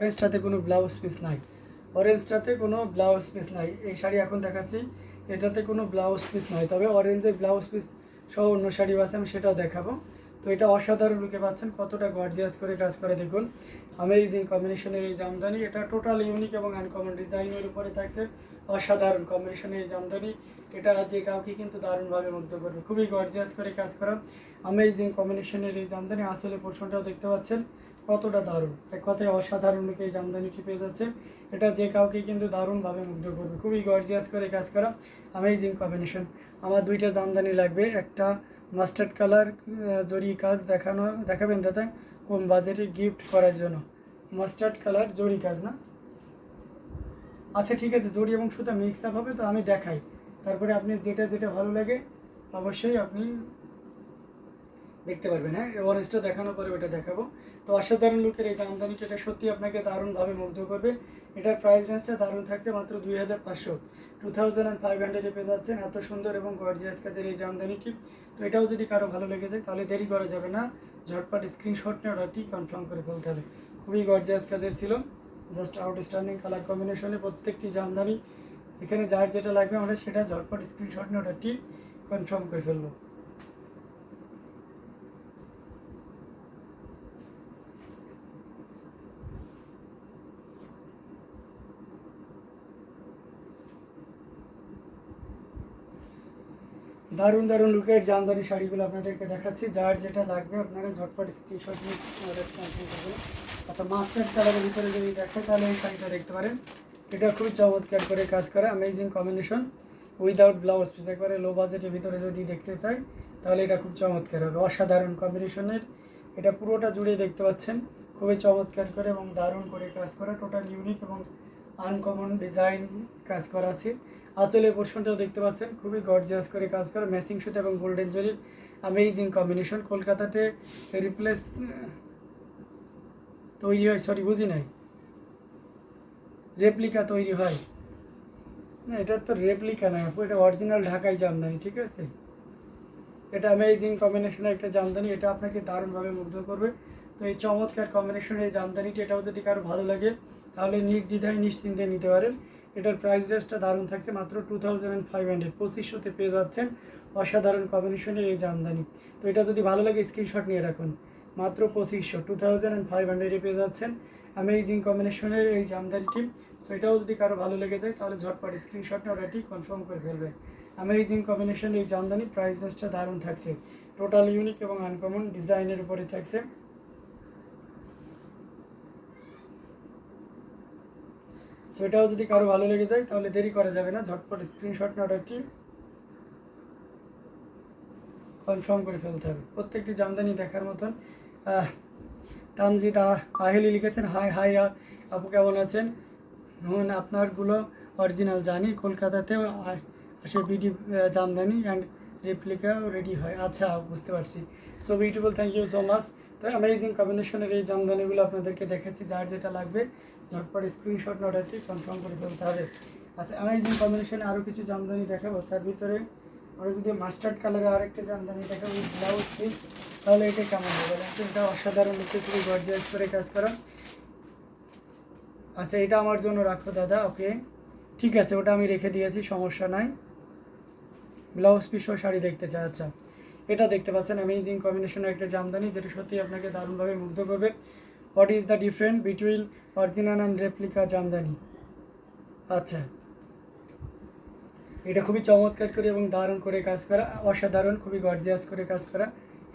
অরেঞ্জটাতে কোনো blouse piece নাই। অরেঞ্জটাতে কোনো ব্লাউজ পিস নাই। এই শাড়ি এখন দেখাচ্ছি। এটাতে কোনো ব্লাউজ পিস নাই। তবে অরেঞ্জের ব্লাউজ পিস সহ অন্য শাড়িও আছে, আমি সেটাও দেখাবো। তো এটা অসাধারণ লুকে পাচ্ছেন। কতটা গর্জিয়াস করে কাজ করে, দেখুন। আমেজিং কম্বিনেশনের এই জামদানি। এটা টোটাল ইউনিক এবং আনকমন ডিজাইনের উপরে থাকছে। অসাধারণ কম্বিনেশনের এই জামদানি। এটা যে কাউকে কিন্তু দারুণভাবে মুগ্ধ করবে। খুবই গর্জিয়াস করে কাজ করা। আমেজিং কম্বিনেশনের এই জামদানি। আসলে পোর্শনটাও দেখতে পাচ্ছেন। কতটা দারুণ? এক কথায় অসাধারণ লোকে এই জামদানিটি পেয়ে যাচ্ছে। এটা যে কাউকে কিন্তু দারুণভাবে মুগ্ধ করবে। খুবই গর্জিয়াস করে কাজ করা। আমেজিং কম্বিনেশন আমার দুইটা জামদানি লাগবে। একটা মাস্টার্ড কালার জরি কাজ দেখানো, দেখাবেন দাদা? কোন বাজেটে গিফট করার জন্য? মাস্টার্ড কালার জরি কাজ, না? আচ্ছা ঠিক আছে। জরি এবং সুতা মিক্স আপ হবে, তো আমি দেখাই। তারপরে আপনি যেটা যেটা ভালো লাগে, অবশ্যই আপনি দেখতে পারবেন হ্যাঁ? অরেঞ্জটা দেখানোর পরে ওটা দেখাবো। তো অসাধারণ লুকের এই জামদানিটা, এটা সত্যি আপনাকে দারুণভাবে মুগ্ধ করবে। এটার প্রাইস রেঞ্জটা দারুণ থাকছে মাত্র দুই হাজার পাঁচশো। টু থাউজেন্ড অ্যান্ড ফাইভ হান্ড্রেডে পেয়ে যাচ্ছেন। এত সুন্দর এবং গর্জিয়াস কাজের এই জামদানিটি তো এটাও যদি কারও ভালো লেগে যায়, তাহলে দেরি করা যাবে না। ঝটপট স্ক্রিনশট নিয়ে অর্ডারটি কনফার্ম করে ফেলতে হবে। খুবই গর্জিয়াস কাজের ছিল। জাস্ট আউটস্ট্যান্ডিং কালার কম্বিনেশনে প্রত্যেকটি জামদানি। এখানে যার যেটা লাগবে আমরা সেটা ঝটপট স্ক্রিনশট নিয়ে অর্ডারটি কনফার্ম করে ফেলব। দারুণ দারুণ লুকের জামদানি শাড়িগুলো আপনাদেরকে দেখাচ্ছি। যার যেটা লাগবে আপনারা ঝটপট স্ক্রিনশট নিয়ে। আচ্ছা মাস্টার্ড কালারের ভিতরে যদি দেখে তাহলে এই শাড়িটা দেখতে পারেন। এটা খুবই চমৎকার করে কাজ করে amazing combination without blouse piece একবারে লো বাজেটের ভিতরে যদি দেখতে চাই, তাহলে এটা খুব চমৎকার হবে। অসাধারণ কম্বিনেশনের এটা পুরোটা জুড়ে দেখতে পাচ্ছেন। খুবই চমৎকার করে এবং দারুণ করে কাজ করা। টোটাল ইউনিক এবং আনকমন ডিজাইন কাজ করা আছে। আঁচলের পোর্শনটাও দেখতে পাচ্ছেন। খুবই গর্জিয়াস করে কাজ করা ম্যাচিং সুতা এবং গোল্ডেন জরির অ্যামেজিং কম্বিনেশন কলকাতাতে রিপ্লেস তৈরি হয় সরি বুঝি নাই। রেপ্লিকা তৈরি হয়। না এটা তো রেপ্লিকা আপু, এটা অরিজিনাল ঢাকাই জামদানি ঠিক আছে? এটা অ্যামেজিং কম্বিনেশনের একটা জামদানি এটা আপনাকে দারুণভাবে মুগ্ধ করবে। তো এই চমৎকার কম্বিনেশনের এই জামদানিটি এটাও যদি কারও ভালো লাগে তাহলে নির্দ্বিধায় নিশ্চিন্তে নিতে পারেন। এটার প্রাইস রেঞ্জটা দারুণ থাকছে, মাত্র টু থাউজেন্ড ফাইভ হান্ড্রেড পঁচিশশোতে পেয়ে যাচ্ছেন অসাধারণ কম্বিনেশনের এই জামদানি। তো এটা যদি ভালো লাগে স্ক্রিনশট নিয়ে রাখুন। মাত্র পঁচিশশো টু থাউজেন্ড ফাইভ হান্ড্রেডে পেয়ে যাচ্ছেন অ্যামেজিং কম্বিনেশনের এই জামদানিটি। সো এটাও যদি কারও ভালো লেগে যায়, তাহলে ঝটপট স্ক্রিনশট নিয়ে কনফার্ম করে ফেলবে অ্যামেজিং কম্বিনেশন এই জামদানি প্রাইস রেঞ্জটা দারুণ থাকছে। টোটাল ইউনিক এবং আনকমন ডিজাইনের উপরে থাকছে। সো এটাও যদি কারও ভালো লেগে যায়, তাহলে দেরি করা যাবে না। ঝটপট স্ক্রিনশট নিয়ে অর্ডারটি কনফার্ম করে ফেলতে হবে। প্রত্যেকটি জামদানি দেখার মতন। তানজিদ, আহ- আহেলি লিখেছেন, হাই হাই আপু কেমন আছেন? হুন আপনারগুলো অরিজিনাল জানি, কলকাতাতেও আসে বিডি জামদানি অ্যান্ড রেপ্লিকাও রেডি হয়। আচ্ছা বুঝতে পারছি। So beautiful thank you so much তো অ্যামেজিং কম্বিনেশনের এই জামদানিগুলো আপনাদেরকে দেখাচ্ছি, যার যেটা লাগবে, ঝটপট স্ক্রিনশট অর্ডারটি কনফার্ম করে ফেলতে হবে। আচ্ছা অ্যামেজিং কম্বিনেশনে আরও কিছু জামদানি দেখাবো। তার ভিতরে আমরা যদি মাস্টার্ড কালারের আরেকটা জামদানি দেখাবো ব্লাউজ পিস তাহলে এটা কেমন হবে এটা অসাধারণ হচ্ছে খুবই গর্জিয়াস করে কাজ করা। আচ্ছা এটা আমার জন্য রাখো দাদা ওকে ঠিক আছে, ওটা আমি রেখে দিয়েছি, সমস্যা নাই। ব্লাউজ পিসও শাড়ি দেখতে চাই আচ্ছা। এটা দেখতে পাচ্ছেন অ্যামেজিং কম্বিনেশনের একটা জামদানি, যেটা সত্যি আপনাকে দারুণভাবে মুগ্ধ করবে। What is the different between original and replica jamdani? আচ্ছা। এটা খুবই চমৎকার করে এবং দারুণ করে কাজ করা, অসাধারণ, খুবই গর্জিয়াস করে কাজ করা।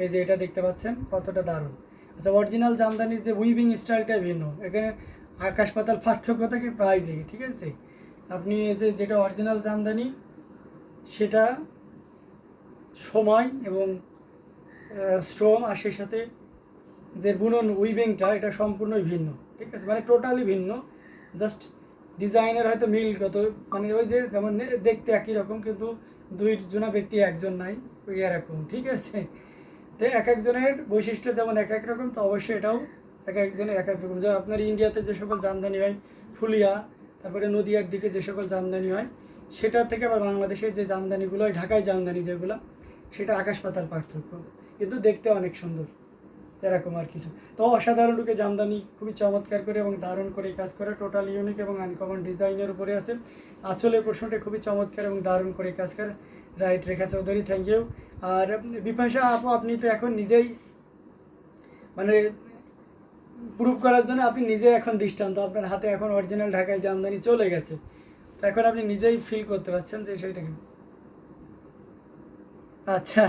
এই যে এটা দেখতে পাচ্ছেন, কতটা দারুণ। আচ্ছা অরিজিনাল জামদানির যে উইভিং স্টাইলটাই ভিন্ন। এখানে আকাশ পাতাল পার্থক্য থাকে প্রাইজে ঠিক আছে? আপনি এই যে, যেটা অরিজিনাল জামদানি, সেটা সময় এবং শ্রম আর সেই সাথে যে বুনন উইভিংটা এটা সম্পূর্ণই ভিন্ন, ঠিক আছে? মানে টোটালি ভিন্ন। জাস্ট ডিজাইনের হয়তো মিলগত মানে ওই যে যেমন দেখতে একই রকম, কিন্তু দুই জনা ব্যক্তি, একজন নাই, ওই এরকম, ঠিক আছে? তো এক একজনের বৈশিষ্ট্য যেমন এক এক রকম, তো অবশ্যই এটাও এক একজনের এক এক রকম। যেমন আপনার ইন্ডিয়াতে যে সকল জামদানি হয়, ফুলিয়া, তারপরে নদীয়ার দিকে যে সকল জামদানি হয়, সেটা থেকে আবার বাংলাদেশের যে জামদানিগুলো হয়, ঢাকায় জামদানি যেগুলো সেটা আকাশ পাতাল পার্থক্য। কিন্তু দেখতে অনেক সুন্দর, এরকম আর কিছু। তো অসাধারণ রূপে জামদানি খুবই চমৎকার করে এবং দারুণ করে কাজ করে টোটাল ইউনিক এবং আনকমন ডিজাইনের উপরে আছে। আঁচলের প্রশ্নটা খুবই চমৎকার এবং দারুণ করে কাজ করে right Rekha Chowdhury thank you আর বিপাশা আপু, আপনি তো এখন নিজেই মানে প্রুভ করার জন্য আপনি নিজে এখন দৃষ্টান্ত। আপনার হাতে এখন অরিজিনাল ঢাকায় জামদানি চলে গেছে। তো এখন আপনি নিজেই ফিল করতে পারছেন যে সেইটাকে আচ্ছা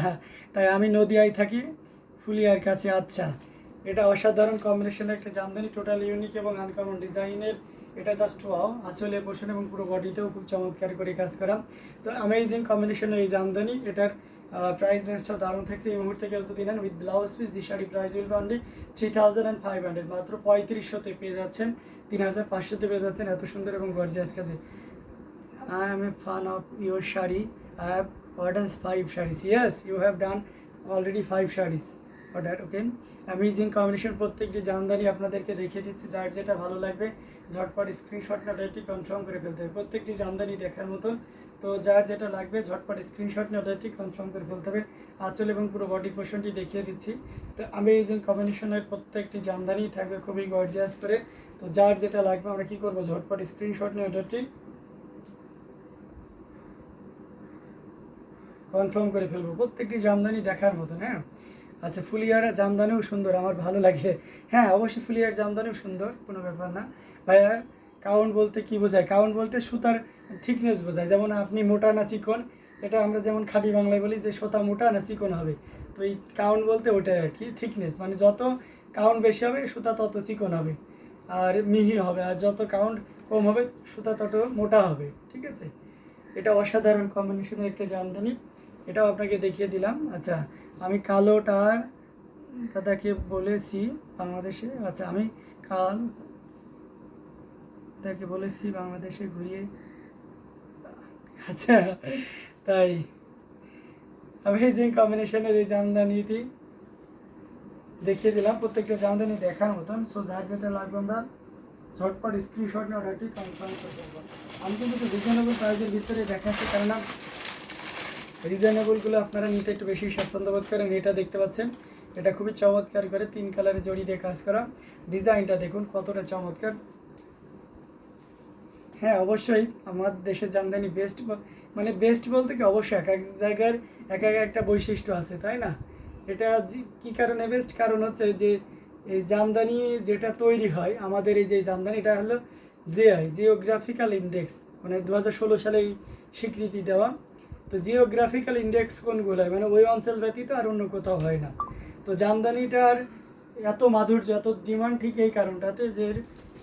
তাই আমি নদিয়ায় থাকি, ফুলিয়ার কাছে। আচ্ছা এটা অসাধারণ কম্বিনেশনের একটা জামদানি টোটাল ইউনিক এবং আনকমন ডিজাইনের। এটা জাস্ট ওয়াও আঁচলে পোষণ এবং পুরো বডিতেও খুব চমৎকার করে কাজ করা। তো অ্যামেজিং কম্বিনেশনের এই জামদানি, এটার প্রাইস রেঞ্জটাও দারুণ থাকছে। এই মুহূর্তে কেউ যদি নেন with blouse piece the sari price will only three thousand and five hundred মাত্র পঁয়ত্রিশশোতে পেয়ে যাচ্ছেন, তিন হাজার পাঁচশোতে পেয়ে যাচ্ছেন। এত সুন্দর এবং গর্জিয়াস কাছে I am a fan of your sari. I have ordered five sarees. Yes, you have done already five sarees. Order, okay. Amazing combination প্রত্যেকটি জামদানি আপনাদেরকে দেখিয়ে দিচ্ছি। যার যেটা ভালো লাগবে ঝটপট স্ক্রিনশট ডাইরেক্টলি কনফার্ম করে ফেলতে হবে। প্রত্যেকটি জামদানি দেখার মতন। তো যার যেটা লাগবে ঝটপট স্ক্রিনশট না ডাইরেক্টলি কনফার্ম করে ফেলতে হবে। আঁচল এবং পুরো বডি পোর্শনটি দেখিয়ে দিচ্ছি। তো অ্যামেজিং কম্বিনেশনের প্রত্যেকটি জামদানি থাকবে খুবই গর্জিয়াস করে। তো যার যেটা লাগবে আমরা কী করব? ঝটপট স্ক্রিনশট নিয়ে কনফার্ম করে ফেলব। প্রত্যেকটি জামদানি দেখার মতন হ্যাঁ? আচ্ছা ফুলিয়ারা জামদানিও সুন্দর, আমার ভালো লাগে। হ্যাঁ অবশ্যই ফুলিয়ার জামদানিও সুন্দর, কোনো ব্যাপার না। ভাইয়া, কাউন্ট বলতে কি বোঝায়? কাউন্ট বলতে সুতার থিকনেস বোঝায়। যেমন আপনি মোটা না চিকন, এটা আমরা যেমন খাঁটি বাংলায় বলি যে সুতা মোটা না চিকন হবে। তো এই কাউন্ট বলতে ওটাই আর কি থিকনেস মানে যত কাউন্ট বেশি হবে, সুতা তত চিকন হবে, আর মিহি হবে। আর যত কাউন্ট কম হবে, সুতা তত মোটা হবে, ঠিক আছে? এটা অসাধারণ কম্বিনেশনের একটা জামদানি। এটাও আপনাকে দেখিয়ে দিলাম। আচ্ছা আমি কালোটা দাদাকে বলেছি বাংলাদেশে। আচ্ছা আমি কাল দাদাকে বলেছি বাংলাদেশে ঘুরিয়ে। আচ্ছা তাই। অ্যামেজিং কম্বিনেশনের এই জামদানিটি দেখিয়ে দিলাম। প্রত্যেকটা জামদানি দেখার মতন। সো যার যেটা লাগবে আমরা ঝটপট স্ক্রিনশট নিয়ে অর্ডারটি কনফার্ম করে দেবো। আমি কিন্তু রিজনেবল প্রাইসের ভিতরে দেখাচ্ছি, কেননা রিজনেবলগুলো আপনারা নিতে একটু বেশি স্বাচ্ছন্দ্য বোধ করেন, এটা দেখতে পাচ্ছেন। এটা খুবই চমৎকার করে তিন কালারে জড়ি দিয়ে কাজ করা। ডিজাইনটা দেখুন, কতটা চমৎকার। হ্যাঁ অবশ্যই আমার দেশের জামদানি বেস্ট মানে বেস্ট বলতে কি, অবশ্যই এক এক জায়গার এক এক একটা বৈশিষ্ট্য আছে, তাই না? এটা কি কারণে বেস্ট কারণ হচ্ছে যে এই জামদানি যেটা তৈরি হয়, আমাদের এই যে জামদানি, এটা হলো জিআই জিওগ্রাফিক্যাল ইন্ডেক্স মানে দু হাজার ষোলো সালে এই স্বীকৃতি দেওয়া। তো জিওগ্রাফিক্যাল ইন্ডেক্স কোনগুলো? মানে ওই অঞ্চল ব্যতীত আর অন্য কোথাও হয় না। তো জামদানিটার এত মাধুর্য, এত ডিমান্ড ঠিক এই কারণটাতে যে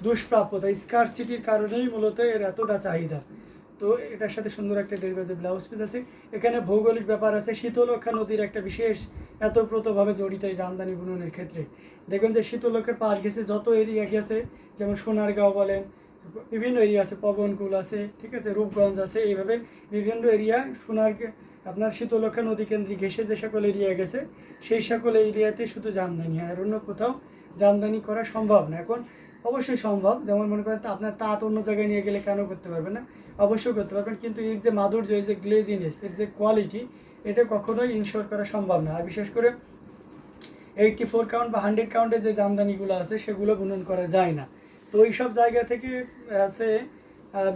দুষ্প্রাপ্যতা স্কারসিটির কারণেই মূলত এর এতটা চাহিদা। তো এটার সাথে সুন্দর একটা দেড় বাজে ব্লাউজ পিস আছে। এখানে ভৌগোলিক ব্যাপার আছে শীতলক্ষা নদীর একটা বিশেষ এতপ্রতভাবে জড়িত এই জামদানি বুননের ক্ষেত্রে। দেখবেন যে শীতলক্ষের পাশ গেছে যত এরিয়া গেছে যেমন সোনারগাঁও বলেন বিভিন্ন এরিয়া আছে পবনকুল আছে, ঠিক আছে, রূপগঞ্জ আছে, এইভাবে বিভিন্ন এরিয়া সোনার আপনার শীতলক্ষা নদী কেন্দ্রিক ঘেসে যে সকল এরিয়া গেছে, সেই সকল এরিয়াতে শুধু জামদানি হয়, আর অন্য কোথাও জামদানি করা সম্ভব না। এখন অবশ্যই সম্ভব, যেমন মনে করেন আপনার তাঁত অন্য জায়গায় নিয়ে গেলে কেন করতে পারবেন না? অবশ্যই করতে পারবেন, কিন্তু এর যে মাধুর্য এর যে গ্লেজিনেস এর যে কোয়ালিটি এটা কখনোই ইনশোর করা সম্ভব না। আর বিশেষ করে এইটটি ফোর কাউন্ট বা হান্ড্রেড কাউন্টের যে জামদানিগুলো আছে, সেগুলো বুনন করা যায় না। তো ওই সব জায়গা থেকে আছে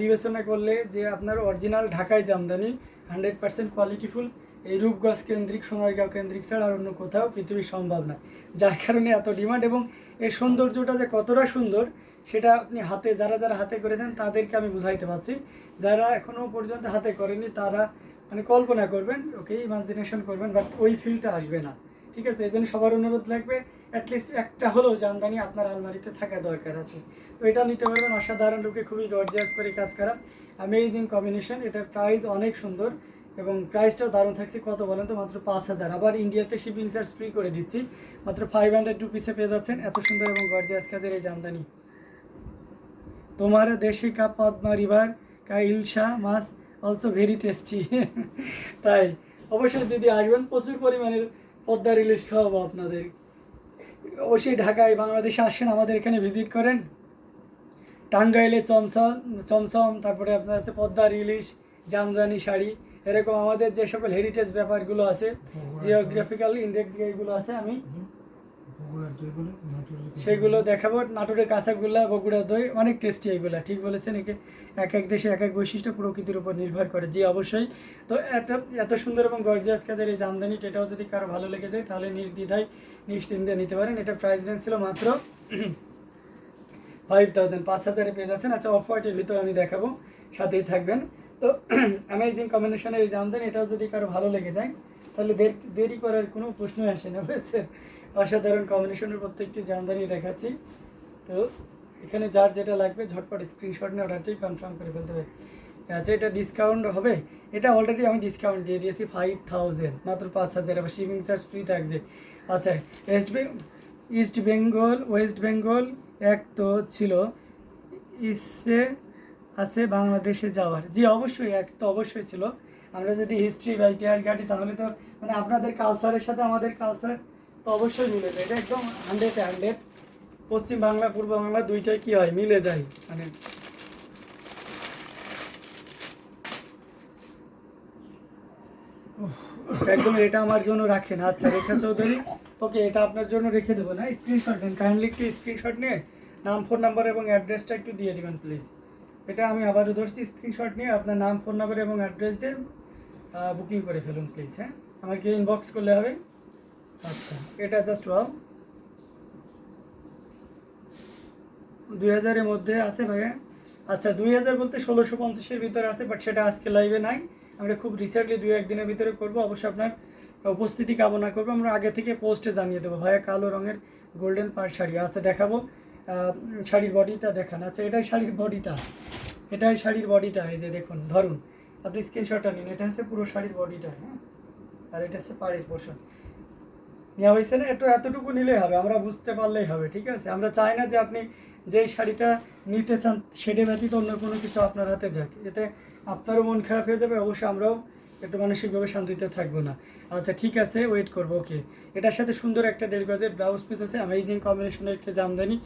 বিবেচনা করলে যে আপনার অরিজিনাল ঢাকায় জামদানি হান্ড্রেড পার্সেন্ট কোয়ালিটিফুল এই রূপগঞ্জ কেন্দ্রিক, সোনারগাঁও কেন্দ্রিক ছাড়া আর অন্য কোথাও পৃথিবী সম্ভব না। যার কারণে এত ডিমান্ড এবং এর সৌন্দর্যটা যে কতটা সুন্দর, সেটা আপনি হাতে, যারা যারা হাতে করেছেন, তাদেরকে আমি বুঝাইতে পারছি। যারা এখনও পর্যন্ত হাতে করেনি তারা মানে কল্পনা করবেন ওকে ইমাজিনেশন করবেন বাট ওই ফিলটা আসবে না। ঠিক আছে? এই জন্য সবার অনুরোধ লাগবে অ্যাটলিস্ট একটা হলেও জামদানি আপনার আলমারিতে থাকা দরকার আছে। তো এটা নিতে পারবেন, অসাধারণ লোকে খুবই গর্জিয়াস করে কাজ করা। অ্যামেজিং কম্বিনেশন এটার প্রাইস অনেক সুন্দর এবং প্রাইসটাও দারুণ থাকছে। কত বলেন তো? মাত্র পাঁচ হাজার। আবার ইন্ডিয়াতে শিপিং চার্জ ফ্রি করে দিচ্ছি। মাত্র ফাইভ হান্ড্রেড রুপিসে পেয়ে যাচ্ছেন। এত সুন্দর এবং গর্জিয়াস কাজের এই জামদানি। তোমার দেশে কা পদ্মা রিভার কা ইলশা মাছ অলসো ভেরি টেস্টি তাই, অবশ্যই দিদি আসবেন। প্রচুর পরিমাণের পদ্মার ইলিশ খাওয়াবো আপনাদের। অবশ্যই ঢাকায় বাংলাদেশে আসেন আমাদের এখানে ভিজিট করেন। টাঙ্গাইলে চমচম চমচম তারপরে আপনার আছে পদ্মার ইলিশ জামদানি শাড়ি এরকম আমাদের যে সকল হেরিটেজ ব্যাপারগুলো আছে জিওগ্রাফিক্যাল ইন্ডেক্স এইগুলো আছে আমি সেগুলো দেখাবো। নাটোরের কাঁচাগুলা বগুড়া দই, অনেক টেস্টি এগুলা ঠিক বলেছেন, একে এক এক দেশে এক এক বৈশিষ্ট্য প্রকৃতির উপর নির্ভর করে। জি, অবশ্যই। তো এত এত সুন্দর এবং গর্জিয়াস কাজের এই জামদানিটা এটাও যদি কারও ভালো লেগে যায়, তাহলে নির্দ্বিধায় নিশ্চিন্তে নিতে পারেন। এটা প্রাইস রেঞ্জ ছিল মাত্র ফাইভ থাউজেন্ড পাঁচ হাজারে পেয়ে যাচ্ছেন। আচ্ছা অফ হোয়াইটের ভিতরে আমি দেখাবো। সাথেই থাকবেন। তো অ্যামেজিং কম্বিনেশনের এই জামদানি, এটাও যদি কারও ভালো লেগে যায়, তাহলে দের- করার কোনো প্রশ্নই আসে না, বুঝছেন? অসাধারণ কম্বিনেশনের প্রত্যেকটি জামদানি দেখাচ্ছি। তো এখানে যার যেটা লাগবে, ঝটপট স্ক্রিনশট নিয়ে অর্ডারটি কনফার্ম করে ফেলতে হবে। আচ্ছা এটা ডিসকাউন্ট হবে? এটা অলরেডি আমি ডিসকাউন্ট দিয়ে দিয়েছি ফাইভ থাউজেন্ড মাত্র পাঁচ হাজার, আবার শিপিং চার্জ ফ্রি থাকছে। আচ্ছা west east Bengal west Bengal এক তো ছিল, ইসে আছে বাংলাদেশে যাওয়ার। জি, অবশ্যই, এক তো অবশ্যই ছিল। আমরা যদি হিস্ট্রি বা ইতিহাস ঘাটি, তাহলে তো মানে আপনাদের কালচারের সাথে আমাদের কালচার তো অবশ্যই মিলে যায়। এটা একদম হান্ড্রেড হান্ড্রেড পশ্চিম বাংলা, পূর্ব বাংলা দুইটাই কি হয়, মিলে যায়। মানে একদম এটা আমার জন্য রাখেন। আচ্ছা রেখা চৌধুরী, ওকে, এটা আপনার জন্য রেখে দেবো না। স্ক্রিনশট নেন। কাইন্ডলি একটু স্ক্রিনশট নিয়ে নাম ফোন নাম্বার এবং অ্যাড্রেসটা একটু দিয়ে দিবেন প্লিজ এটা আমি আবারও ধরছি স্ক্রিনশট নিয়ে আপনার নাম ফোন নাম্বার এবং অ্যাড্রেস দিয়ে বুকিং করে ফেলুন প্লিজ হ্যাঁ? আমাকে ইনবক্স করলে হবে। আচ্ছা এটা জাস্ট ওয়াও দুই হাজারের মধ্যে আছে ভাইয়া। আচ্ছা দুই হাজার বলতে ষোলোশো পঞ্চাশের ভিতরে আছে বাট সেটা আজকে লাইভে নাই। আমরা খুব রিসেন্টলি দুই একদিনের ভিতরে করব। অবশ্যই আপনার উপস্থিতি কামনা করব। আমরা আগে থেকে পোস্টে জানিয়ে দেবো। ভাইয়া কালো রঙের গোল্ডেন পার শাড়ি। আচ্ছা দেখাবো। শাড়ির বডিটা দেখান। আচ্ছা এটাই শাড়ির বডিটা। এটাই শাড়ির বডিটা, এই যে দেখুন, ধরুন, আপনি স্ক্রিনশটটা নিন, এটা হচ্ছে পুরো শাড়ির বডিটা হ্যাঁ? আর এটা হচ্ছে পাড়ির পোর্শন নেওয়া হয়েছে না? একটু এতটুকু নিলেই হবে, আমরা বুঝতে পারলেই হবে, ঠিক আছে? আমরা চাই না যে আপনি যেই শাড়িটা নিতে চান, সেটা ব্যতীত অন্য কোনো কিছু আপনার হাতে যাক। এতে আপনারও মন খারাপ হয়ে যাবে, অবশ্যই আমরাও একটু মানসিকভাবে শান্তিতে থাকব না। আচ্ছা ঠিক আছে ওয়েট করব ওকে এটার সাথে সুন্দর একটা দেড় গজের ব্লাউজ পিস আছে অ্যামেজিং কম্বিনেশনের একটা জামদানি।